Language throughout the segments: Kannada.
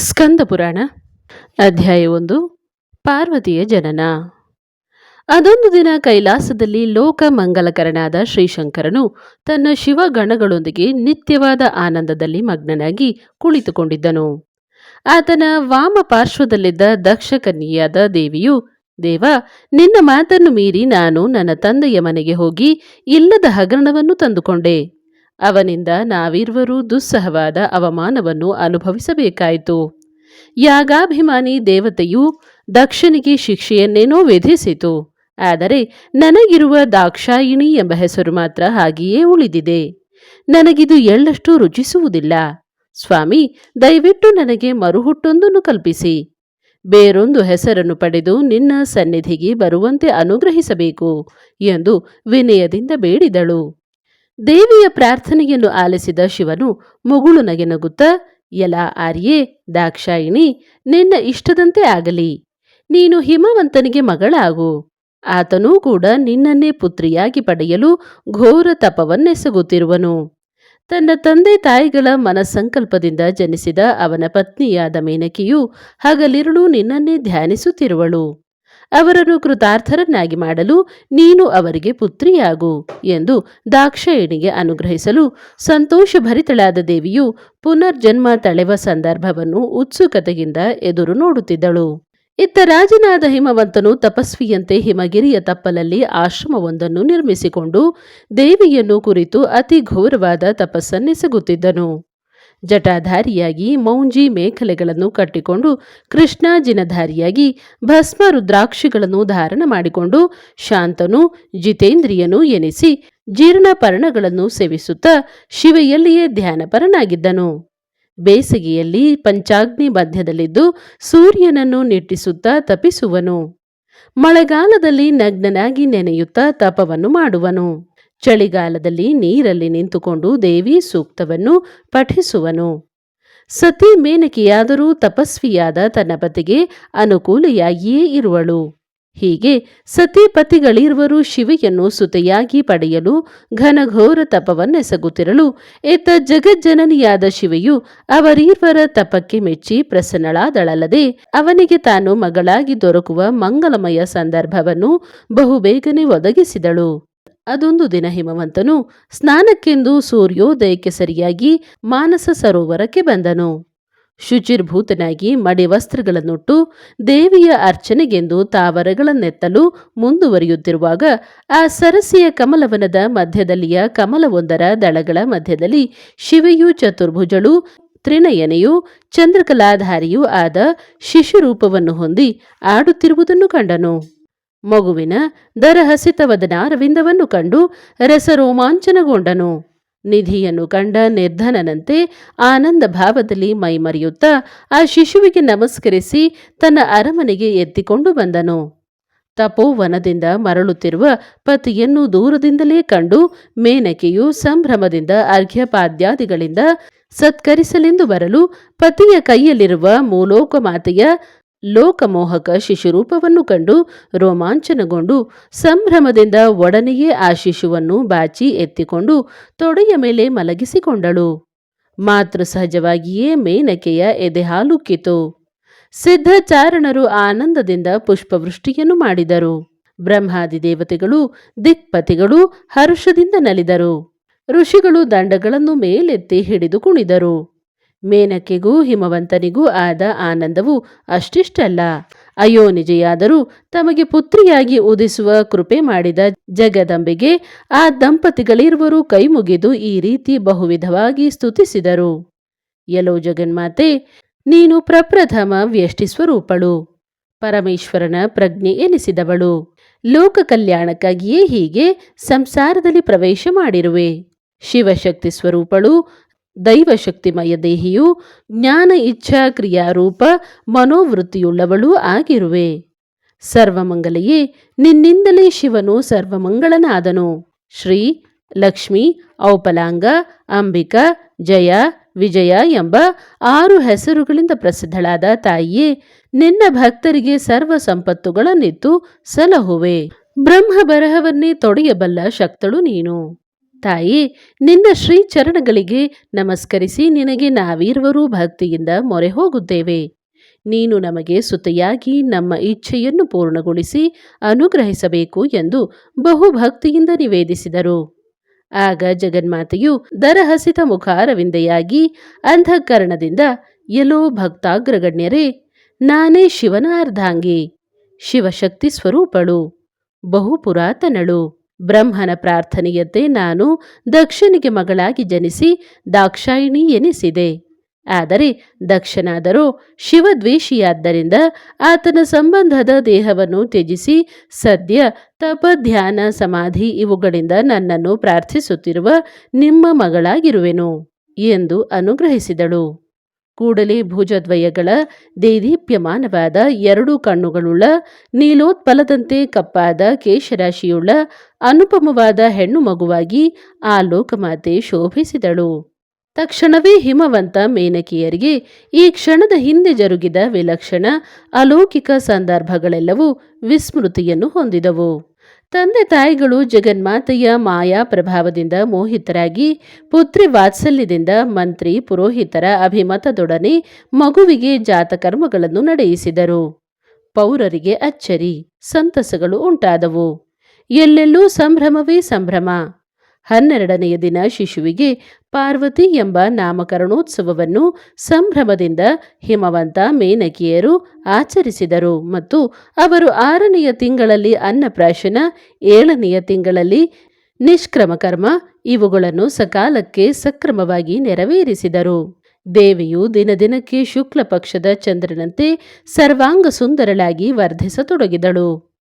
ಸ್ಕಂದ ಪುರಾಣ ಅಧ್ಯಾಯ ಒಂದು, ಪಾರ್ವತಿಯ ಜನನ. ಅದೊಂದು ದಿನ ಕೈಲಾಸದಲ್ಲಿ ಲೋಕ ಮಂಗಲಕರನಾದ ಶ್ರೀಶಂಕರನು ತನ್ನ ಶಿವಗಣಗಳೊಂದಿಗೆ ನಿತ್ಯವಾದ ಆನಂದದಲ್ಲಿ ಮಗ್ನನಾಗಿ ಕುಳಿತುಕೊಂಡಿದ್ದನು. ಆತನ ವಾಮ ಪಾರ್ಶ್ವದಲ್ಲಿದ್ದ ದಕ್ಷ ಕನ್ಯೆಯಾದ ದೇವಿಯು, ದೇವ, ನಿನ್ನ ಮಾತನ್ನು ಮೀರಿ ನಾನು ನನ್ನ ತಂದೆಯ ಮನೆಗೆ ಹೋಗಿ ಇಲ್ಲದ ಹಗರಣವನ್ನು ತಂದುಕೊಂಡೆ. ಅವನಿಂದ ನಾವಿರುವರು ದುಸ್ಸಹವಾದ ಅವಮಾನವನ್ನು ಅನುಭವಿಸಬೇಕಾಯಿತು. ಯಾಗಾಭಿಮಾನಿ ದೇವತೆಯು ದಕ್ಷನಿಗೆ ಶಿಕ್ಷೆಯನ್ನೇನೋ ವಿಧಿಸಿತು. ಆದರೆ ನನಗಿರುವ ದಾಕ್ಷಾಯಿಣಿ ಎಂಬ ಹೆಸರು ಮಾತ್ರ ಹಾಗೆಯೇ ಉಳಿದಿದೆ. ನನಗಿದು ಎಳ್ಳಷ್ಟು ರುಚಿಸುವುದಿಲ್ಲ. ಸ್ವಾಮಿ, ದಯವಿಟ್ಟು ನನಗೆ ಮರುಹುಟ್ಟೊಂದನ್ನು ಕಲ್ಪಿಸಿ. ಬೇರೊಂದು ಹೆಸರನ್ನು ಪಡೆದು ನಿನ್ನ ಸನ್ನಿಧಿಗೆ ಬರುವಂತೆ ಅನುಗ್ರಹಿಸಬೇಕು ಎಂದು ವಿನಯದಿಂದ ಬೇಡಿದಳು. ದೇವಿಯ ಪ್ರಾರ್ಥನೆಯನ್ನು ಆಲಿಸಿದ ಶಿವನು ಮುಗುಳು ನಗೆ ನಗುತ್ತ, ಎಲ ಆರ್ಯೆ, ದಾಕ್ಷಾಯಿಣಿ, ನಿನ್ನ ಇಷ್ಟದಂತೆ ಆಗಲಿ. ನೀನು ಹಿಮವಂತನಿಗೆ ಮಗಳಾಗು. ಆತನೂ ಕೂಡ ನಿನ್ನನ್ನೇ ಪುತ್ರಿಯಾಗಿ ಪಡೆಯಲು ಘೋರ ತಪವನ್ನೆಸಗುತ್ತಿರುವನು. ತನ್ನ ತಂದೆ ತಾಯಿಗಳ ಮನಸ್ಸಂಕಲ್ಪದಿಂದ ಜನಿಸಿದ ಅವನ ಪತ್ನಿಯಾದ ಮೇನಕಿಯು ಹಗಲಿರುಳು ನಿನ್ನನ್ನೇ ಧ್ಯಾನಿಸುತ್ತಿರುವಳು. ಅವರನ್ನು ಕೃತಾರ್ಥರನ್ನಾಗಿ ಮಾಡಲು ನೀನು ಅವರಿಗೆ ಪುತ್ರಿಯಾಗು ಎಂದು ದಾಕ್ಷಾಯಿಣಿಗೆ ಅನುಗ್ರಹಿಸಲು ಸಂತೋಷಭರಿತಳಾದ ದೇವಿಯು ಪುನರ್ಜನ್ಮ ತಳೆವ ಸಂದರ್ಭವನ್ನು ಉತ್ಸುಕತೆಯಿಂದ ಎದುರು ನೋಡುತ್ತಿದ್ದಳು. ಇತ್ತ ರಾಜನಾದ ಹಿಮವಂತನು ತಪಸ್ವಿಯಂತೆ ಹಿಮಗಿರಿಯ ತಪ್ಪಲಲ್ಲಿ ಆಶ್ರಮವೊಂದನ್ನು ನಿರ್ಮಿಸಿಕೊಂಡು ದೇವಿಯನ್ನು ಕುರಿತು ಅತಿ ಘೋರವಾದ ತಪಸ್ಸನ್ನೆಸಗುತ್ತಿದ್ದನು. ಜಟಾಧಾರಿಯಾಗಿ ಮೌಂಜಿ ಮೇಖಲೆಗಳನ್ನು ಕಟ್ಟಿಕೊಂಡು ಕೃಷ್ಣಾಜಿನಧಾರಿಯಾಗಿ ಭಸ್ಮ ರುದ್ರಾಕ್ಷಿಗಳನ್ನು ಧಾರಣ ಮಾಡಿಕೊಂಡು ಶಾಂತನು, ಜಿತೇಂದ್ರಿಯನು ಎನಿಸಿ ಜೀರ್ಣಪರ್ಣಗಳನ್ನು ಸೇವಿಸುತ್ತಾ ಶಿವೆಯಲ್ಲಿಯೇ ಧ್ಯಾನಪರನಾಗಿದ್ದನು. ಬೇಸಿಗೆಯಲ್ಲಿ ಪಂಚಾಗ್ನಿ ಮಧ್ಯದಲ್ಲಿದ್ದು ಸೂರ್ಯನನ್ನು ನಿಟ್ಟಿಸುತ್ತಾ ತಪಿಸುವನು. ಮಳೆಗಾಲದಲ್ಲಿ ನಗ್ನನಾಗಿ ನೆನೆಯುತ್ತಾ ತಪವನ್ನು ಮಾಡುವನು. ಚಳಿಗಾಲದಲ್ಲಿ ನೀರಲ್ಲಿ ನಿಂತುಕೊಂಡು ದೇವಿ ಸೂಕ್ತವನ್ನು ಪಠಿಸುವನು. ಸತಿ ಮೇನಕಿಯಾದರೂ ತಪಸ್ವಿಯಾದ ತನ್ನ ಪತಿಗೆ ಅನುಕೂಲೆಯಾಗಿಯೇ ಇರುವಳು. ಹೀಗೆ ಸತಿ ಪತಿಗಳಿರುವರು ಶಿವೆಯನ್ನು ಸುತೆಯಾಗಿ ಪಡೆಯಲು ಘನಘೋರ ತಪವನ್ನೆಸಗುತ್ತಿರಲು ಏತ ಜಗಜ್ಜನನಿಯಾದ ಶಿವೆಯು ಅವರೀರ್ವರ ತಪಕ್ಕೆ ಮೆಚ್ಚಿ ಪ್ರಸನ್ನಳಾದಳಲ್ಲದೆ ಅವನಿಗೆ ತಾನು ಮಗಳಾಗಿ ದೊರಕುವ ಮಂಗಲಮಯ ಸಂದರ್ಭವನ್ನು ಬಹುಬೇಗನೆ ಒದಗಿಸಿದಳು. ಅದೊಂದು ದಿನ ಹಿಮವಂತನು ಸ್ನಾನಕ್ಕೆಂದು ಸೂರ್ಯೋದಯಕ್ಕೆ ಸರಿಯಾಗಿ ಮಾನಸ ಸರೋವರಕ್ಕೆ ಬಂದನು. ಶುಚಿರ್ಭೂತನಾಗಿ ಮಡಿ ವಸ್ತ್ರಗಳನ್ನುಟ್ಟು ದೇವಿಯ ಅರ್ಚನೆಗೆಂದು ತಾವರಗಳನ್ನೆತ್ತಲು ಮುಂದುವರಿಯುತ್ತಿರುವಾಗ ಆ ಸರಸಿಯ ಕಮಲವನದ ಮಧ್ಯದಲ್ಲಿಯ ಕಮಲವೊಂದರ ದಳಗಳ ಮಧ್ಯದಲ್ಲಿ ಶಿವೆಯು ಚತುರ್ಭುಜಳು ತ್ರಿನಯನೆಯು ಚಂದ್ರಕಲಾಧಾರಿಯೂ ಆದ ಶಿಶುರೂಪವನ್ನು ಹೊಂದಿ ಆಡುತ್ತಿರುವುದನ್ನು ಕಂಡನು. ಮಗುವಿನ ದರಹಸಿತವದನಾರವಿಂದವನ್ನು ಕಂಡು ರಸರೋಮಾಂಚನಗೊಂಡನು. ನಿಧಿಯನ್ನು ಕಂಡ ನಿರ್ಧನನಂತೆ ಆನಂದ ಭಾವದಲ್ಲಿ ಮೈಮರೆಯುತ್ತಾ ಆ ಶಿಶುವಿಗೆ ನಮಸ್ಕರಿಸಿ ತನ್ನ ಅರಮನೆಗೆ ಎತ್ತಿಕೊಂಡು ಬಂದನು. ತಪೋವನದಿಂದ ಮರಳುತ್ತಿರುವ ಪತಿಯನ್ನು ದೂರದಿಂದಲೇ ಕಂಡು ಮೇನಕೆಯು ಸಂಭ್ರಮದಿಂದ ಅರ್ಘ್ಯಪಾದ್ಯಾದಿಗಳಿಂದ ಸತ್ಕರಿಸಲೆಂದು ಬರಲು ಪತಿಯ ಕೈಯಲ್ಲಿರುವ ಮೂಲೋಕ ಮಾತೆಯ ಲೋಕಮೋಹಕ ಶಿಶುರೂಪವನ್ನು ಕಂಡು ರೋಮಾಂಚನಗೊಂಡು ಸಂಭ್ರಮದಿಂದ ಒಡನೆಯೇ ಆ ಶಿಶುವನ್ನು ಬಾಚಿ ಎತ್ತಿಕೊಂಡು ತೊಡೆಯ ಮೇಲೆ ಮಲಗಿಸಿಕೊಂಡಳು. ಮಾತೃ ಸಹಜವಾಗಿಯೇ ಮೇನಕೆಯ ಎದೆಹಾಲುಕ್ಕಿತು ಸಿದ್ಧಚಾರಣರು ಆನಂದದಿಂದ ಪುಷ್ಪವೃಷ್ಟಿಯನ್ನು ಮಾಡಿದರು. ಬ್ರಹ್ಮಾದಿ ದೇವತೆಗಳು ದಿಕ್ಪತಿಗಳು ಹರ್ಷದಿಂದ ನಲಿದರು. ಋಷಿಗಳು ದಂಡಗಳನ್ನು ಮೇಲೆತ್ತಿ ಹಿಡಿದು ಕುಣಿದರು. ಮೇನಕೆಗೂ ಹಿಮವಂತನಿಗೂ ಆದ ಆನಂದವು ಅಷ್ಟಿಷ್ಟಲ್ಲ. ಅಯ್ಯೋ ನಿಜೆಯಾದರೂ ತಮಗೆ ಪುತ್ರಿಯಾಗಿ ಉದಿಸುವ ಕೃಪೆ ಮಾಡಿದ ಜಗದಂಬೆಗೆ ಆ ದಂಪತಿಗಳಿರುವರು ಕೈಮುಗಿದು ಈ ರೀತಿ ಬಹುವಿಧವಾಗಿ ಸ್ತುತಿಸಿದರು. ಎಲೋ ಜಗನ್ಮಾತೆ, ನೀನು ಪ್ರಪ್ರಥಮ ವ್ಯಷ್ಟಿ ಸ್ವರೂಪಳು ಪರಮೇಶ್ವರನ ಪ್ರಜ್ಞೆ ಎನಿಸಿದವಳು. ಲೋಕ ಕಲ್ಯಾಣಕ್ಕಾಗಿಯೇ ಹೀಗೆ ಸಂಸಾರದಲ್ಲಿ ಪ್ರವೇಶ ಮಾಡಿರುವೆ. ಶಿವಶಕ್ತಿ ಸ್ವರೂಪಳು ದೈವಶಕ್ತಿಮಯ ದೇಹಿಯು ಜ್ಞಾನ ಇಚ್ಛಾ ಕ್ರಿಯಾರೂಪ ಮನೋವೃತ್ತಿಯುಳ್ಳವಳೂ ಆಗಿರುವೆ. ಸರ್ವಮಂಗಲೆಯೇ ನಿನ್ನಿಂದಲೇ ಶಿವನು ಸರ್ವಮಂಗಳನಾದನು. ಶ್ರೀ ಲಕ್ಷ್ಮಿ, ಔಪಲಾಂಗ, ಅಂಬಿಕಾ, ಜಯ, ವಿಜಯ ಎಂಬ ಆರು ಹೆಸರುಗಳಿಂದ ಪ್ರಸಿದ್ಧಳಾದ ತಾಯಿಯೇ, ನಿನ್ನ ಭಕ್ತರಿಗೆ ಸರ್ವ ಸಂಪತ್ತುಗಳನ್ನಿತ್ತು ಸಲಹುವೆ. ಬ್ರಹ್ಮ ಬರಹವನ್ನೇ ತೊಡೆಯಬಲ್ಲ ಶಕ್ತಳು ನೀನು. ತಾಯಿ, ನಿನ್ನ ಶ್ರೀ ಚರಣಗಳಿಗೆ ನಮಸ್ಕರಿಸಿ ನಿನಗೆ ನಾವಿರುವರೂ ಭಕ್ತಿಯಿಂದ ಮೊರೆ ಹೋಗುತ್ತೇವೆ ನೀನು ನಮಗೆ ಸುತೆಯಾಗಿ ನಮ್ಮ ಇಚ್ಛೆಯನ್ನು ಪೂರ್ಣಗೊಳಿಸಿ ಅನುಗ್ರಹಿಸಬೇಕು ಎಂದು ಬಹುಭಕ್ತಿಯಿಂದ ನಿವೇದಿಸಿದರು. ಆಗ ಜಗನ್ಮಾತೆಯು ದರಹಸಿತ ಮುಖಾರವಿಂದೆಯಾಗಿ ಅಂಧಕರಣದಿಂದ ಎಲೋ ಭಕ್ತಾಗ್ರಗಣ್ಯರೇ, ನಾನೇ ಶಿವನ ಅರ್ಧಾಂಗಿ ಶಿವಶಕ್ತಿ ಸ್ವರೂಪಳು ಬಹು ಪುರಾತನಳು ಬ್ರಹ್ಮನ ಪ್ರಾರ್ಥನೆಯಂತೆ ನಾನು ದಕ್ಷನಿಗೆ ಮಗಳಾಗಿ ಜನಿಸಿ ದಾಕ್ಷಾಯಿಣಿ ಎನಿಸಿದೆ. ಆದರೆ ದಕ್ಷನಾದರೂ ಶಿವದ್ವೇಷಿಯಾದ್ದರಿಂದ ಆತನ ಸಂಬಂಧದ ದೇಹವನ್ನು ತ್ಯಜಿಸಿ ಸದ್ಯ ತಪಧ್ಯಾನ ಸಮಾಧಿ ಇವುಗಳಿಂದ ನನ್ನನ್ನು ಪ್ರಾರ್ಥಿಸುತ್ತಿರುವ ನಿಮ್ಮ ಮಗಳಾಗಿರುವೆನು ಎಂದು ಅನುಗ್ರಹಿಸಿದಳು. ಕೂಡಲೇ ಭುಜದ್ವಯಗಳ ದೇದೀಪ್ಯಮಾನವಾದ ಎರಡು ಕಣ್ಣುಗಳುಳ್ಳ, ನೀಲೋತ್ಪಲದಂತೆ ಕಪ್ಪಾದ ಕೇಶರಾಶಿಯುಳ್ಳ, ಅನುಪಮವಾದ ಹೆಣ್ಣು ಮಗುವಾಗಿ ಆ ಲೋಕಮಾತೆ ಶೋಭಿಸಿದಳು. ತಕ್ಷಣವೇ ಹಿಮವಂತ ಮೇನಕಿಯರಿಗೆ ಈ ಕ್ಷಣದ ಹಿಂದೆ ಜರುಗಿದ ವಿಲಕ್ಷಣ ಅಲೌಕಿಕ ಸಂದರ್ಭಗಳೆಲ್ಲವೂ ವಿಸ್ಮೃತಿಯನ್ನು ಹೊಂದಿದವು. ತಂದೆ ತಾಯಿಗಳು ಜಗನ್ಮಾತೆಯ ಮಾಯಾ ಪ್ರಭಾವದಿಂದ ಮೋಹಿತರಾಗಿ, ಪುತ್ರಿ ವಾತ್ಸಲ್ಯದಿಂದ ಮಂತ್ರಿ ಪುರೋಹಿತರ ಅಭಿಮತದೊಡನೆ ಮಗುವಿಗೆ ಜಾತಕರ್ಮಗಳನ್ನು ನಡೆಯಿಸಿದರು. ಪೌರರಿಗೆ ಅಚ್ಚರಿ, ಸಂತಸಗಳು ಉಂಟಾದವು. ಎಲ್ಲೆಲ್ಲೂ ಸಂಭ್ರಮವೇ ಸಂಭ್ರಮ. ಹನ್ನೆರಡನೆಯ ದಿನ ಶಿಶುವಿಗೆ ಪಾರ್ವತಿ ಎಂಬ ನಾಮಕರಣೋತ್ಸವವನ್ನು ಸಂಭ್ರಮದಿಂದ ಹಿಮವಂತ ಮೇನಕಿಯರು ಆಚರಿಸಿದರು ಮತ್ತು ಅವರು ಆರನೆಯ ತಿಂಗಳಲ್ಲಿ ಅನ್ನಪ್ರಾಶನ, ಏಳನೆಯ ತಿಂಗಳಲ್ಲಿ ನಿಷ್ಕ್ರಮ ಕರ್ಮ, ಇವುಗಳನ್ನು ಸಕಾಲಕ್ಕೆ ಸಕ್ರಮವಾಗಿ ನೆರವೇರಿಸಿದರು. ದೇವಿಯು ದಿನದಿನಕ್ಕೆ ಶುಕ್ಲ ಪಕ್ಷದ ಚಂದ್ರನಂತೆ ಸರ್ವಾಂಗ ಸುಂದರಳಾಗಿ ವರ್ಧಿಸತೊಡಗಿದಳು.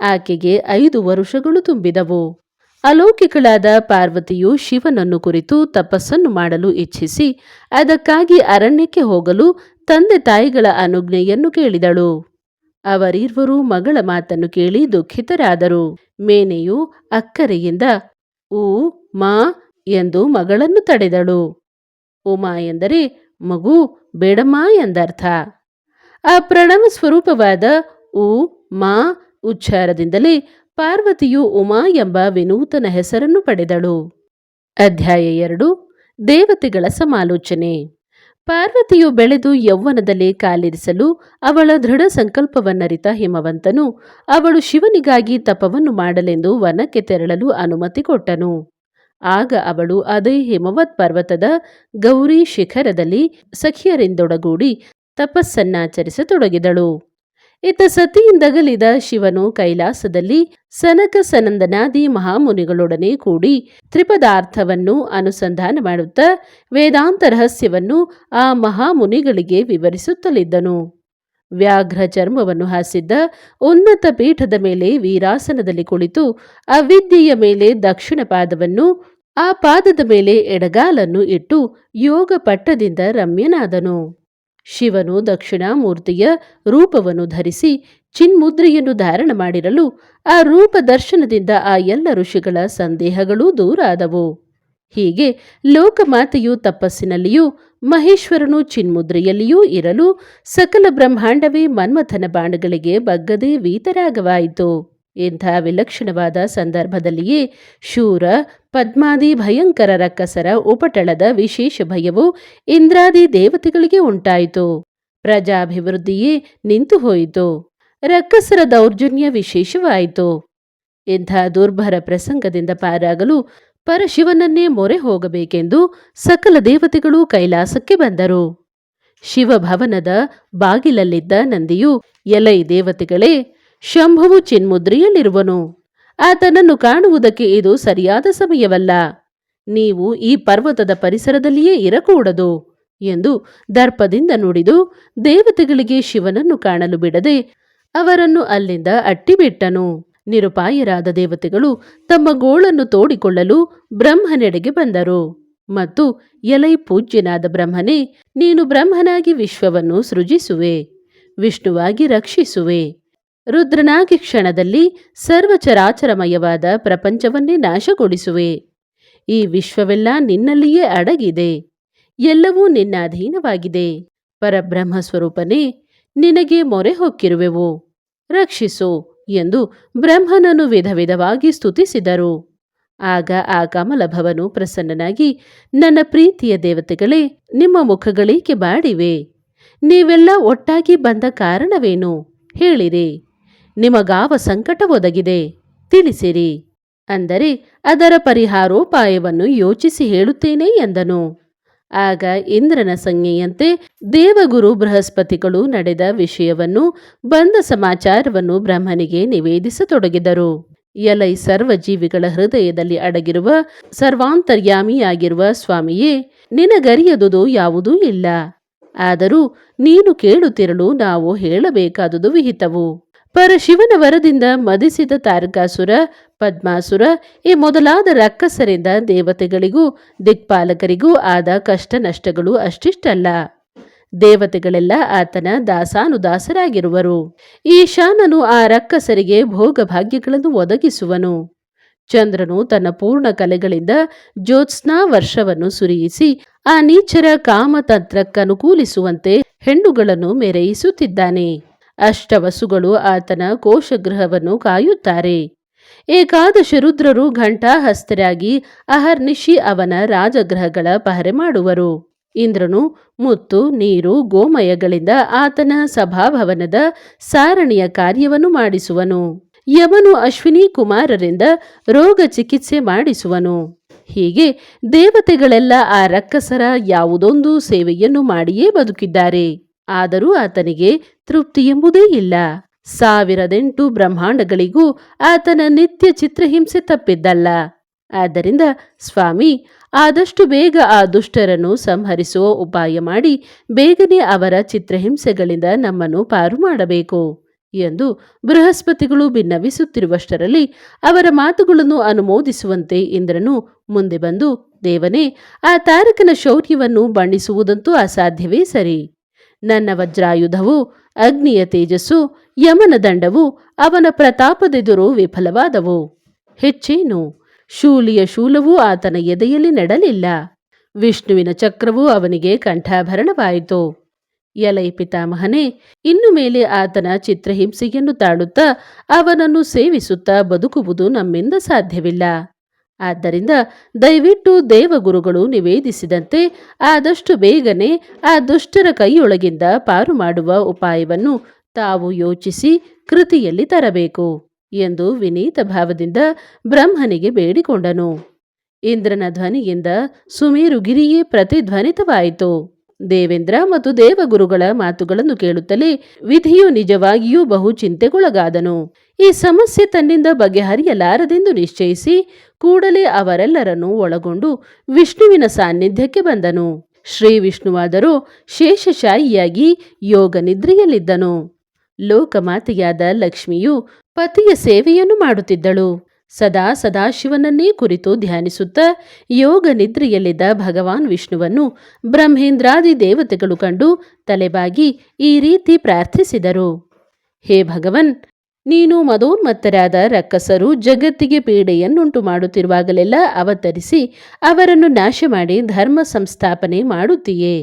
ಆಕೆಗೆ ಐದು ವರುಷಗಳು ತುಂಬಿದವು. ಅಲೌಕಿಕಳಾದ ಪಾರ್ವತಿಯು ಶಿವನನ್ನು ಕುರಿತು ತಪಸ್ಸನ್ನು ಮಾಡಲು ಇಚ್ಛಿಸಿ, ಅದಕ್ಕಾಗಿ ಅರಣ್ಯಕ್ಕೆ ಹೋಗಲು ತಂದೆ ತಾಯಿಗಳ ಅನುಜ್ಞೆಯನ್ನು ಕೇಳಿದಳು. ಅವರಿರ್ವರು ಮಗಳ ಮಾತನ್ನು ಕೇಳಿ ದುಃಖಿತರಾದರು. ಮೇನೆಯು ಅಕ್ಕರೆಯಿಂದ, ಊ, ಮಾ ಎಂದು ಮಗಳನ್ನು ತಡೆದಳು. ಉಮಾ ಎಂದರೆ, ಮಗು, ಬೇಡಮ್ಮ ಎಂದರ್ಥ. ಆ ಪ್ರಣವ ಸ್ವರೂಪವಾದ ಉ ಮಾ ಉಚ್ಚಾರದಿಂದಲೇ ಪಾರ್ವತಿಯು ಉಮಾ ಎಂಬ ವಿನೂತನ ಹೆಸರನ್ನು ಪಡೆದಳು. ಅಧ್ಯಾಯ ಎರಡು, ದೇವತೆಗಳ ಸಮಾಲೋಚನೆ. ಪಾರ್ವತಿಯು ಬೆಳೆದು ಯೌವನದಲ್ಲಿ ಕಾಲಿರಿಸಲು ಅವಳ ದೃಢ ಸಂಕಲ್ಪವನ್ನರಿತ ಹಿಮವಂತನು ಅವಳು ಶಿವನಿಗಾಗಿ ತಪವನ್ನು ಮಾಡಲೆಂದು ವನಕ್ಕೆ ತೆರಳಲು ಅನುಮತಿ ಕೊಟ್ಟನು. ಆಗ ಅವಳು ಅದೇ ಹಿಮವತ್ ಪರ್ವತದ ಗೌರಿ ಶಿಖರದಲ್ಲಿ ಸಖಿಯರಿಂದೊಡಗೂಡಿ ತಪಸ್ಸನ್ನಾಚರಿಸತೊಡಗಿದಳು. ಇತ್ತ ಸತಿಯಿಂದಗಲಿದ ಶಿವನು ಕೈಲಾಸದಲ್ಲಿ ಸನಕ ಸನಂದನಾದಿ ಮಹಾಮುನಿಗಳೊಡನೆ ಕೂಡಿ ತ್ರಿಪದಾರ್ಥವನ್ನು ಅನುಸಂಧಾನ ಮಾಡುತ್ತಾ ವೇದಾಂತ ರಹಸ್ಯವನ್ನು ಆ ಮಹಾಮುನಿಗಳಿಗೆ ವಿವರಿಸುತ್ತಲಿದ್ದನು. ವ್ಯಾಘ್ರ ಚರ್ಮವನ್ನು ಹಾಸಿದ್ದ ಉನ್ನತ ಪೀಠದ ಮೇಲೆ ವೀರಾಸನದಲ್ಲಿ ಕುಳಿತು ಅವಿದ್ಯೆಯ ಮೇಲೆ ದಕ್ಷಿಣ ಪಾದವನ್ನು, ಆ ಪಾದದ ಮೇಲೆ ಎಡಗಾಲನ್ನು ಇಟ್ಟು ಯೋಗ ಪಟ್ಟದಿಂದ ರಮ್ಯನಾದನು. ಶಿವನು ದಕ್ಷಿಣಾಮೂರ್ತಿಯ ರೂಪವನ್ನು ಧರಿಸಿ ಚಿನ್ಮುದ್ರೆಯನ್ನು ಧಾರಣ ಮಾಡಿರಲು ಆ ರೂಪ ದರ್ಶನದಿಂದ ಆ ಎಲ್ಲ ಋಷಿಗಳ ಸಂದೇಹಗಳೂ ದೂರಾದವು. ಹೀಗೆ ಲೋಕಮಾತೆಯು ತಪಸ್ಸಿನಲ್ಲಿಯೂ ಮಹೇಶ್ವರನು ಚಿನ್ಮುದ್ರೆಯಲ್ಲಿಯೂ ಇರಲು ಸಕಲ ಬ್ರಹ್ಮಾಂಡವೇ ಮನ್ಮಥನ ಬಾಣಗಳಿಗೆ ಬಗ್ಗದೆ ವೀತರಾಗವಾಯಿತು. ಇಂಥ ವಿಲಕ್ಷಣವಾದ ಸಂದರ್ಭದಲ್ಲಿಯೇ ಶೂರ ಪದ್ಮಾದಿ ಭಯಂಕರ ರಕ್ಕಸರ ಉಪಟಳದ ವಿಶೇಷ ಭಯವು ಇಂದ್ರಾದಿ ದೇವತೆಗಳಿಗೆ ಉಂಟಾಯಿತು. ಪ್ರಜಾಭಿವೃದ್ಧಿಯೇ ನಿಂತು ಹೋಯಿತು. ರಕ್ಕಸರ ದೌರ್ಜನ್ಯ ವಿಶೇಷವಾಯಿತು. ಇಂಥ ದುರ್ಭರ ಪ್ರಸಂಗದಿಂದ ಪಾರಾಗಲು ಪರಶಿವನನ್ನೇ ಮೊರೆ ಹೋಗಬೇಕೆಂದು ಸಕಲ ದೇವತೆಗಳು ಕೈಲಾಸಕ್ಕೆ ಬಂದರು. ಶಿವಭವನದ ಬಾಗಿಲಲ್ಲಿದ್ದ ನಂದಿಯು ಎಲೈ ದೇವತೆಗಳೇ, ಶಂಭುವು ಚಿನ್ಮುದ್ರೆಯಲ್ಲಿರುವನು. ಆತನನ್ನು ಕಾಣುವುದಕ್ಕೆ ಇದು ಸರಿಯಾದ ಸಮಯವಲ್ಲ. ನೀವು ಈ ಪರ್ವತದ ಪರಿಸರದಲ್ಲಿಯೇ ಇರಕೂಡದು ಎಂದು ದರ್ಪದಿಂದ ನುಡಿದು ದೇವತೆಗಳಿಗೆ ಶಿವನನ್ನು ಕಾಣಲು ಬಿಡದೆ ಅವರನ್ನು ಅಲ್ಲಿಂದ ಅಟ್ಟಿಬಿಟ್ಟನು. ನಿರುಪಾಯರಾದ ದೇವತೆಗಳು ತಮ್ಮ ಗೋಳನ್ನು ತೋಡಿಕೊಳ್ಳಲು ಬ್ರಹ್ಮನೆಡೆಗೆ ಬಂದರು. ಮತ್ತು ಎಲೈ ಪೂಜ್ಯನಾದ ಬ್ರಹ್ಮನೇ, ನೀನು ಬ್ರಹ್ಮನಾಗಿ ವಿಶ್ವವನ್ನು ಸೃಜಿಸುವೆ, ವಿಷ್ಣುವಾಗಿ ರಕ್ಷಿಸುವೆ. ರುದ್ರನಾಗಿ ಕ್ಷಣದಲ್ಲಿ ಸರ್ವಚರಾಚರಮಯವಾದ ಪ್ರಪಂಚವನ್ನೇ ನಾಶಗೊಳಿಸುವೆ. ಈ ವಿಶ್ವವೆಲ್ಲ ನಿನ್ನಲ್ಲಿಯೇ ಅಡಗಿದೆ. ಎಲ್ಲವೂ ನಿನ್ನ ಅಧೀನವಾಗಿದೆ. ಪರಬ್ರಹ್ಮ ಸ್ವರೂಪನೇ ನಿನಗೆ ಮೊರೆ ಹೊಕ್ಕಿರುವೆವು. ರಕ್ಷಿಸು ಎಂದು ಬ್ರಹ್ಮನನ್ನು ವಿಧ ವಿಧವಾಗಿ ಸ್ತುತಿಸಿದರು. ಆಗ ಆ ಕಮಲಭವನು ಪ್ರಸನ್ನನಾಗಿ, ನನ್ನ ಪ್ರೀತಿಯ ದೇವತೆಗಳೇ, ನಿಮ್ಮ ಮುಖಗಳೇಕೆ ಬಾಡಿವೆ? ನೀವೆಲ್ಲ ಒಟ್ಟಾಗಿ ಬಂದ ಕಾರಣವೇನು? ಹೇಳಿರಿ. ನಿಮಗಾವ ಸಂಕಟ ಒದಗಿದೆ, ತಿಳಿಸಿರಿ. ಅಂದರೆ ಅದರ ಪರಿಹಾರೋಪಾಯವನ್ನು ಯೋಚಿಸಿ ಹೇಳುತ್ತೇನೆ ಎಂದನು. ಆಗ ಇಂದ್ರನ ಸಂಜ್ಞೆಯಂತೆ ದೇವಗುರು ಬೃಹಸ್ಪತಿಗಳು ನಡೆದ ವಿಷಯವನ್ನು, ಬಂದ ಸಮಾಚಾರವನ್ನು ಬ್ರಹ್ಮನಿಗೆ ನಿವೇದಿಸತೊಡಗಿದರು. ಎಲೈ ಸರ್ವ ಜೀವಿಗಳ ಹೃದಯದಲ್ಲಿ ಅಡಗಿರುವ ಸರ್ವಾಂತರ್ಯಾಮಿಯಾಗಿರುವ ಸ್ವಾಮಿಯೇ, ನಿನಗರಿಯದುದು ಯಾವುದೂ ಇಲ್ಲ. ಆದರೂ ನೀನು ಕೇಳುತ್ತಿರಲು ನಾವು ಹೇಳಬೇಕಾದುದು ವಿಹಿತವು. ಪರಶಿವನ ವರದಿಂದ ಮದಿಸಿದ ತಾರಕಾಸುರ, ಪದ್ಮಾಸುರ, ಈ ಮೊದಲಾದ ರಕ್ಕಸರಿಂದ ದೇವತೆಗಳಿಗೂ, ದಿಕ್ಪಾಲಕರಿಗೂ ಆದ ಕಷ್ಟ ನಷ್ಟಗಳು ಅಷ್ಟಿಷ್ಟಲ್ಲ. ದೇವತೆಗಳೆಲ್ಲ ಆತನ ದಾಸಾನುದಾಸರಾಗಿರುವರು. ಈಶಾನನು ಆ ರಕ್ಕಸರಿಗೆ ಭೋಗಭಾಗ್ಯಗಳನ್ನು ಒದಗಿಸುವನು. ಚಂದ್ರನು ತನ್ನ ಪೂರ್ಣ ಕಲೆಗಳಿಂದ ಜ್ಯೋತ್ಸ್ನಾ ವರ್ಷವನ್ನು ಸುರಿಯಿಸಿ, ಆ ನೀಚರ ಕಾಮತಂತ್ರಕ್ಕನುಕೂಲಿಸುವಂತೆ ಹೆಣ್ಣುಗಳನ್ನು ಮೆರೆಯಿಸುತ್ತಿದ್ದಾನೆ. ಅಷ್ಟವಸುಗಳು ಆತನ ಕೋಶಗೃಹವನ್ನು ಕಾಯುತ್ತಾರೆ. ಏಕಾದಶ ರುದ್ರರು ಘಂಟಾಹಸ್ತರಾಗಿ ಅಹರ್ನಿಶಿ ಅವನ ರಾಜಗೃಹಗಳ ಪಹರೆ ಮಾಡುವರು. ಇಂದ್ರನು ಮುತ್ತು, ನೀರು, ಗೋಮಯಗಳಿಂದ ಆತನ ಸಭಾಭವನದ ಸಾರಣಿಯ ಕಾರ್ಯವನ್ನು ಮಾಡಿಸುವನು. ಯಮನು ಅಶ್ವಿನಿ ಕುಮಾರರಿಂದ ರೋಗ ಚಿಕಿತ್ಸೆ ಮಾಡಿಸುವನು. ಹೀಗೆ ದೇವತೆಗಳೆಲ್ಲ ಆ ರಕ್ಕಸರ ಯಾವುದೊಂದು ಸೇವೆಯನ್ನು ಮಾಡಿಯೇ ಬದುಕಿದ್ದಾರೆ. ಆದರೂ ಆತನಿಗೆ ತೃಪ್ತಿ ಎಂಬುದೇ ಇಲ್ಲ. ಸಾವಿರದೆಂಟು ಬ್ರಹ್ಮಾಂಡಗಳಿಗೂ ಆತನ ನಿತ್ಯ ಚಿತ್ರಹಿಂಸೆ ತಪ್ಪಿದ್ದಲ್ಲ. ಆದ್ದರಿಂದ ಸ್ವಾಮಿ, ಆದಷ್ಟು ಬೇಗ ಆ ದುಷ್ಟರನ್ನು ಸಂಹರಿಸುವ ಉಪಾಯ ಮಾಡಿ ಬೇಗನೆ ಅವರ ಚಿತ್ರಹಿಂಸೆಗಳಿಂದ ನಮ್ಮನ್ನು ಪಾರು ಮಾಡಬೇಕು ಎಂದು ಬೃಹಸ್ಪತಿಗಳು ಭಿನ್ನವಿಸುತ್ತಿರುವಷ್ಟರಲ್ಲಿ ಅವರ ಮಾತುಗಳನ್ನು ಅನುಮೋದಿಸುವಂತೆ ಇಂದ್ರನು ಮುಂದೆ ಬಂದು, ದೇವನೇ, ಆ ತಾರಕನ ಶೌರ್ಯವನ್ನು ಬಣ್ಣಿಸುವುದಂತೂ ಅಸಾಧ್ಯವೇ ಸರಿ. ನನ್ನ ವಜ್ರಾಯುಧವು, ಅಗ್ನಿಯ ತೇಜಸ್ಸು, ಯಮನ ದಂಡವು, ಅವನ ಪ್ರತಾಪದೆದುರು ವಿಫಲವಾದವು. ಹೆಚ್ಚೇನು? ಶೂಲಿಯ ಶೂಲವೂ ಆತನ ಎದೆಯಲ್ಲಿ ನೆಡಲಿಲ್ಲ. ವಿಷ್ಣುವಿನ ಚಕ್ರವು ಅವನಿಗೆ ಕಂಠಾಭರಣವಾಯಿತು. ಯಲೈ ಪಿತಾಮಹನೇ, ಇನ್ನು ಮೇಲೆ ಆತನ ಚಿತ್ರಹಿಂಸೆಯನ್ನು ತಾಳುತ್ತಾ ಅವನನ್ನು ಸೇವಿಸುತ್ತಾ ಬದುಕುವುದು ನಮ್ಮಿಂದ ಸಾಧ್ಯವಿಲ್ಲ. ಆದ್ದರಿಂದ ದಯವಿಟ್ಟು ದೇವಗುರುಗಳು ನಿವೇದಿಸಿದಂತೆ ಆದಷ್ಟು ಬೇಗನೆ ಆ ದುಷ್ಟರ ಕೈಯೊಳಗಿಂದ ಪಾರು ಮಾಡುವ ಉಪಾಯವನ್ನು ತಾವು ಯೋಚಿಸಿ ಕೃತಿಯಲ್ಲಿ ತರಬೇಕು ಎಂದು ವಿನೀತ ಭಾವದಿಂದ ಬ್ರಹ್ಮನಿಗೆ ಬೇಡಿಕೊಂಡನು. ಇಂದ್ರನ ಧ್ವನಿಯಿಂದ ಸುಮೇರುಗಿರಿಯೇ ಪ್ರತಿಧ್ವನಿತವಾಯಿತು. ದೇವೇಂದ್ರ ಮತ್ತು ದೇವಗುರುಗಳ ಮಾತುಗಳನ್ನು ಕೇಳುತ್ತಲೇ ವಿಧಿಯು ನಿಜವಾಗಿಯೂ ಬಹು ಚಿಂತೆಗೊಳಗಾದನು ಈ ಸಮಸ್ಯೆ ತನ್ನಿಂದ ಬಗೆಹರಿಯಲಾರದೆಂದು ನಿಶ್ಚಯಿಸಿ ಕೂಡಲೇ ಅವರೆಲ್ಲರನ್ನು ಒಳಗೊಂಡು ವಿಷ್ಣುವಿನ ಸಾನ್ನಿಧ್ಯಕ್ಕೆ ಬಂದನು. ಶ್ರೀ ವಿಷ್ಣುವಾದರೂ ಶೇಷಶಾಹಿಯಾಗಿ ಯೋಗ ನಿದ್ರೆಯಲ್ಲಿದ್ದನು. ಲೋಕಮಾತೆಯಾದ ಲಕ್ಷ್ಮಿಯು ಪತಿಯ ಸೇವೆಯನ್ನು ಮಾಡುತ್ತಿದ್ದಳು. ಸದಾ ಸದಾಶಿವನನ್ನೇ ಕುರಿತು ಧ್ಯಾನಿಸುತ್ತಾ ಯೋಗ ನಿದ್ರೆಯಲ್ಲಿದ್ದ ಭಗವಾನ್ ವಿಷ್ಣುವನ್ನು ಬ್ರಹ್ಮೇಂದ್ರಾದಿ ದೇವತೆಗಳು ಕಂಡು ತಲೆಬಾಗಿ ಈ ರೀತಿ ಪ್ರಾರ್ಥಿಸಿದರು. ಹೇ ಭಗವನ್, ನೀನು ಮದೋನ್ಮತ್ತರಾದ ರಕ್ಕಸರು ಜಗತ್ತಿಗೆ ಪೀಡೆಯನ್ನುಂಟು ಮಾಡುತ್ತಿರುವಾಗಲೆಲ್ಲ ಅವತರಿಸಿ ಅವರನ್ನು ನಾಶ ಮಾಡಿ ಧರ್ಮ ಸಂಸ್ಥಾಪನೆ ಮಾಡುತ್ತೀಯೇ.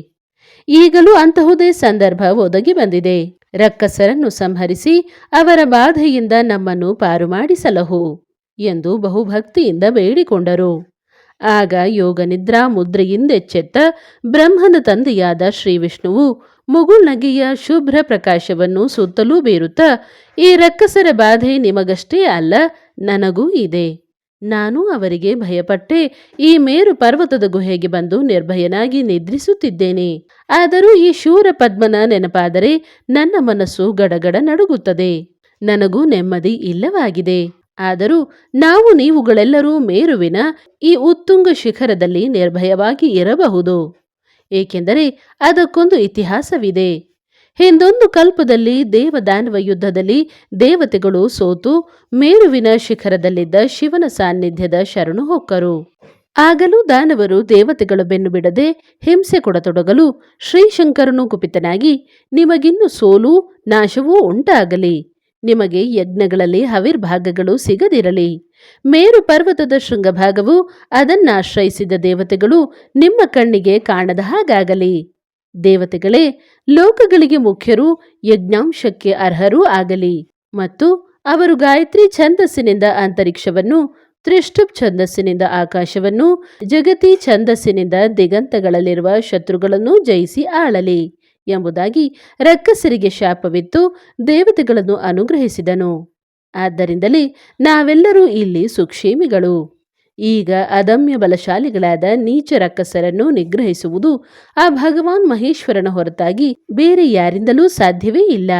ಈಗಲೂ ಅಂತಹುದೇ ಸಂದರ್ಭ ಒದಗಿ ಬಂದಿದೆ. ರಕ್ಕಸರನ್ನು ಸಂಹರಿಸಿ ಅವರ ಬಾಧೆಯಿಂದ ನಮ್ಮನ್ನು ಪಾರು ಮಾಡಿಸಲಹು. ಎಂದು ಬಹುಭಕ್ತಿಯಿಂದ ಬೇಡಿಕೊಂಡರು. ಆಗ ಯೋಗ ನಿದ್ರಾ ಮುದ್ರೆಯಿಂದೆಚ್ಚೆತ್ತ ಬ್ರಹ್ಮನ ತಂದೆಯಾದ ಶ್ರೀ ವಿಷ್ಣುವು ಮುಗುಳ್ನಗೆಯ ಶುಭ್ರ ಪ್ರಕಾಶವನ್ನು ಸುತ್ತಲೂ ಬೀರುತ್ತಾ, ಈ ರಕ್ಕಸರ ಬಾಧೆ ನಿಮಗಷ್ಟೇ ಅಲ್ಲ, ನನಗೂ ಇದೆ. ನಾನು ಅವರಿಗೆ ಭಯಪಟ್ಟೆ, ಈ ಮೇರು ಪರ್ವತದ ಗುಹೆಗೆ ಬಂದು ನಿರ್ಭಯನಾಗಿ ನಿದ್ರಿಸುತ್ತಿದ್ದೇನೆ. ಆದರೂ ಈ ಶೂರ ಪದ್ಮನ ನೆನಪಾದರೆ ನನ್ನ ಮನಸ್ಸು ಗಡಗಡ ನಡುಗುತ್ತದೆ. ನನಗೂ ನೆಮ್ಮದಿ ಇಲ್ಲವಾಗಿದೆ. ಆದರೂ ನಾವು ನೀವುಗಳೆಲ್ಲರೂ ಮೇರುವಿನ ಈ ಉತ್ತುಂಗ ಶಿಖರದಲ್ಲಿ ನಿರ್ಭಯವಾಗಿ ಇರಬಹುದು. ಏಕೆಂದರೆ ಅದಕ್ಕೊಂದು ಇತಿಹಾಸವಿದೆ. ಹಿಂದೊಂದು ಕಲ್ಪದಲ್ಲಿ ದೇವದಾನವ ಯುದ್ಧದಲ್ಲಿ ದೇವತೆಗಳು ಸೋತು ಮೇರುವಿನ ಶಿಖರದಲ್ಲಿದ್ದ ಶಿವನ ಸಾನ್ನಿಧ್ಯದ ಶರಣು ಹೊಕ್ಕರು. ಆಗಲೂ ದಾನವರು ದೇವತೆಗಳ ಬೆನ್ನು ಬಿಡದೆ ಹಿಂಸೆ ಕೊಡತೊಡಗಲು ಶ್ರೀಶಂಕರನು ಕುಪಿತನಾಗಿ ನಿಮಗಿನ್ನು ಸೋಲು ನಾಶವೂ ಉಂಟಾಗಲಿ. ನಿಮಗೆ ಯಜ್ಞಗಳಲ್ಲಿ ಹವಿರ್ಭಾಗಗಳು ಸಿಗದಿರಲಿ. ಮೇರು ಪರ್ವತದ ಶೃಂಗಭಾಗವು ಅದನ್ನಾಶ್ರಯಿಸಿದ ದೇವತೆಗಳು ನಿಮ್ಮ ಕಣ್ಣಿಗೆ ಕಾಣದ ಹಾಗಾಗಲಿ. ದೇವತೆಗಳೇ, ಲೋಕಗಳಿಗೆ ಮುಖ್ಯರು, ಯಜ್ಞಾಂಶಕ್ಕೆ ಅರ್ಹರೂ ಆಗಲಿ. ಮತ್ತು ಅವರು ಗಾಯತ್ರಿ ಛಂದಸ್ಸಿನಿಂದ ಅಂತರಿಕ್ಷವನ್ನು, ತ್ರಿಷ್ಟುಪ್ ಛಂದಸ್ಸಿನಿಂದ ಆಕಾಶವನ್ನು, ಜಗತಿ ಛಂದಸ್ಸಿನಿಂದ ದಿಗಂತಗಳಲ್ಲಿರುವ ಶತ್ರುಗಳನ್ನು ಜಯಿಸಿ ಆಳಲಿ. ಎಂಬುದಾಗಿ ರಕ್ಕಸರಿಗೆ ಶಾಪವಿತ್ತು, ದೇವತೆಗಳನ್ನು ಅನುಗ್ರಹಿಸಿದನು. ಆದ್ದರಿಂದಲೇ ನಾವೆಲ್ಲರೂ ಇಲ್ಲಿ ಸುಕ್ಷೇಮಿಗಳು. ಈಗ ಅದಮ್ಯ ಬಲಶಾಲಿಗಳಾದ ನೀಚ ರಕ್ಕಸರನ್ನು ನಿಗ್ರಹಿಸುವುದು ಆ ಭಗವಾನ್ ಮಹೇಶ್ವರನ ಹೊರತಾಗಿ ಬೇರೆ ಯಾರಿಂದಲೂ ಸಾಧ್ಯವೇ ಇಲ್ಲ.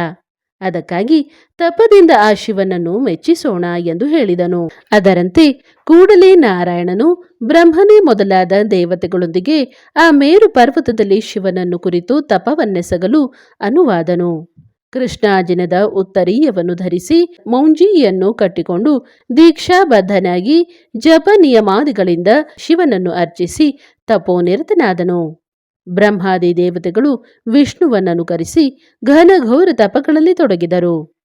ಅದಕ್ಕಾಗಿ ತಪದಿಂದ ಆ ಶಿವನನ್ನು ಮೆಚ್ಚಿಸೋಣ ಎಂದು ಹೇಳಿದನು. ಅದರಂತೆ ಕೂಡಲೇ ನಾರಾಯಣನು ಬ್ರಹ್ಮನೇ ಮೊದಲಾದ ದೇವತೆಗಳೊಂದಿಗೆ ಆ ಮೇರು ಪರ್ವತದಲ್ಲಿ ಶಿವನನ್ನು ಕುರಿತು ತಪವನ್ನೆಸಗಲು ಅನುವಾದನು. ಕೃಷ್ಣಾಜಿನದ ಉತ್ತರೀಯವನ್ನು ಧರಿಸಿ ಮೌಂಜಿಯನ್ನು ಕಟ್ಟಿಕೊಂಡು ದೀಕ್ಷಾಬದ್ಧನಾಗಿ ಜಪ ನಿಯಮಾದಿಗಳಿಂದ ಶಿವನನ್ನು ಅರ್ಚಿಸಿ ತಪೋನಿರತನಾದನು. ಬ್ರಹ್ಮಾದಿ ದೇವತೆಗಳು ವಿಷ್ಣುವನ್ನನುಕರಿಸಿ ಘನಘೋರ ತಪಗಳಲ್ಲಿ ತೊಡಗಿದರು.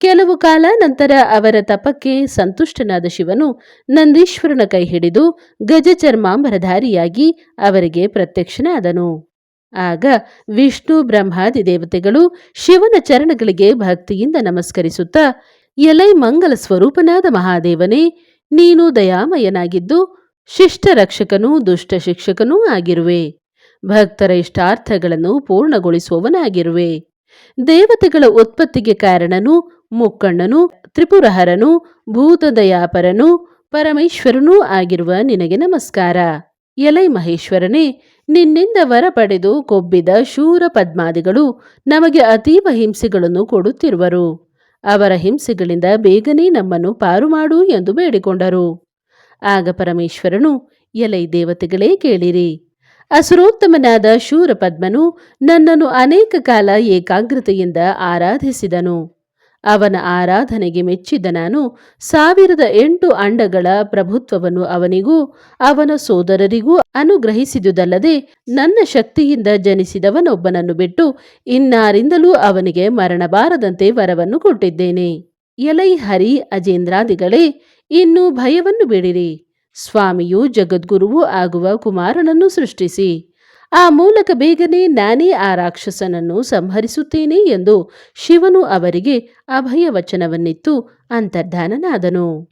ಕೆಲವು ಕಾಲ ನಂತರ ಅವರ ತಪಕ್ಕೆ ಸಂತುಷ್ಟನಾದ ಶಿವನು ನಂದೀಶ್ವರನ ಕೈ ಹಿಡಿದು ಗಜಚರ್ಮಾಂಬರಧಾರಿಯಾಗಿ ಅವರಿಗೆ ಪ್ರತ್ಯಕ್ಷನಾದನು. ಆಗ ವಿಷ್ಣು ಬ್ರಹ್ಮಾದಿ ದೇವತೆಗಳು ಶಿವನ ಚರಣಗಳಿಗೆ ಭಕ್ತಿಯಿಂದ ನಮಸ್ಕರಿಸುತ್ತಾ, ಎಲೈ ಮಂಗಲ ಸ್ವರೂಪನಾದ ಮಹಾದೇವನೇ, ನೀನು ದಯಾಮಯನಾಗಿದ್ದು ಶಿಷ್ಟ ರಕ್ಷಕನೂ ದುಷ್ಟ ಶಿಕ್ಷಕನೂ ಆಗಿರುವೆ. ಭಕ್ತರ ಇಷ್ಟಾರ್ಥಗಳನ್ನು ಪೂರ್ಣಗೊಳಿಸುವವನಾಗಿರುವೆ. ದೇವತೆಗಳ ಉತ್ಪತ್ತಿಗೆ ಕಾರಣನು ಮುಕ್ಕಣ್ಣನು, ತ್ರಿಪುರಹರನು, ಭೂತದಯಾಪರನು, ಪರಮೇಶ್ವರನೂ ಆಗಿರುವ ನಿನಗೆ ನಮಸ್ಕಾರ. ಎಲೈ ಮಹೇಶ್ವರನೇ, ನಿನ್ನಿಂದ ವರ ಪಡೆದು ಕೊಬ್ಬಿದ ಶೂರ ಪದ್ಮಾದಿಗಳು ನಮಗೆ ಅತೀವ ಹಿಂಸೆಗಳನ್ನು ಕೊಡುತ್ತಿರುವರು. ಅವರ ಹಿಂಸೆಗಳಿಂದ ಬೇಗನೆ ನಮ್ಮನ್ನು ಪಾರು ಮಾಡು ಎಂದು ಬೇಡಿಕೊಂಡರು. ಆಗ ಪರಮೇಶ್ವರನು, ಎಲೈ ದೇವತೆಗಳೇ ಕೇಳಿರಿ ಅಸುರೋತ್ತಮನಾದ ಶೂರಪದ್ಮನು ನನ್ನನ್ನು ಅನೇಕ ಕಾಲ ಏಕಾಗ್ರತೆಯಿಂದ ಆರಾಧಿಸಿದನು. ಅವನ ಆರಾಧನೆಗೆ ಮೆಚ್ಚಿದ ನಾನು ಸಾವಿರದ ಎಂಟು ಅಂಡಗಳ ಪ್ರಭುತ್ವವನ್ನು ಅವನಿಗೂ, ಅವನ ಸೋದರರಿಗೂ ಅನುಗ್ರಹಿಸಿದುದಲ್ಲದೆ ನನ್ನ ಶಕ್ತಿಯಿಂದ ಜನಿಸಿದವನೊಬ್ಬನನ್ನು ಬಿಟ್ಟು ಇನ್ನಾರಿಂದಲೂ ಅವನಿಗೆ ಮರಣಬಾರದಂತೆ ವರವನ್ನು ಕೊಟ್ಟಿದ್ದೇನೆ. ಎಲೈ ಹರಿ ಅಜೇಂದ್ರಾದಿಗಳೇ, ಇನ್ನು ಭಯವನ್ನು ಬಿಡಿರಿ. ಸ್ವಾಮಿಯು ಜಗದ್ಗುರುವು ಆಗುವ ಕುಮಾರನನ್ನು ಸೃಷ್ಟಿಸಿ. ಆ ಮೂಲಕ ಬೇಗನೆ ನಾನೇ ಆ ರಾಕ್ಷಸನನ್ನು ಸಂಹರಿಸುತ್ತೇನೆ ಎಂದು ಶಿವನು ಅವರಿಗೆ ಅಭಯ ವಚನವನ್ನಿತ್ತು ಅಂತರ್ಧಾನನಾದನು.